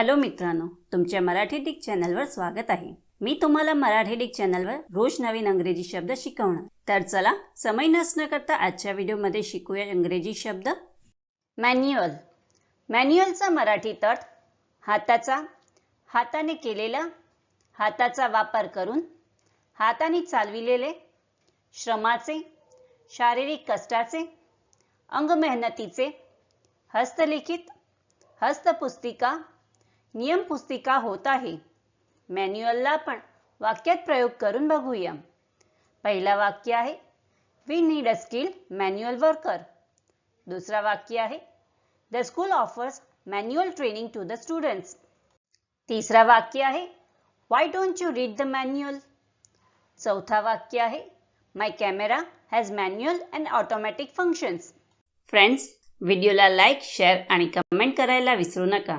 Hello मित्रांनो तुमच्या Marathi Dick चॅनलवर स्वागत आहे. मी तुम्हाला मराठी डिक चॅनलवर रोज नवीन अंग्रेजी शब्द शिकवणार. तर चला समय नसणं करता आजच्या व्हिडिओमध्ये शिकूया इंग्रजी शब्द. मॅन्युअल. मॅन्युअलचा मराठी तट हाताचा हाताने केलेला हाताचा वापर करून हाताने चालविलेले श्रमाचे शारीरिक कष्टाचे अंगमेहनतीचे हस्तलिखित हस्तपुस्तिका नियम पुस्तिका होत आहे मॅन्युअलला आपण वाक्यात प्रयोग करून बघूया. पहिला वाक्य आहे we need a skill manual worker दुसरा वाक्य आहे the school offers manual training to the students तिसरा वाक्य आहे why don't you read the manual चौथा वाक्य आहे my camera has manual and automatic functions friends व्हिडिओला लाईक शेअर आणि कमेंट करायला विसरू नका.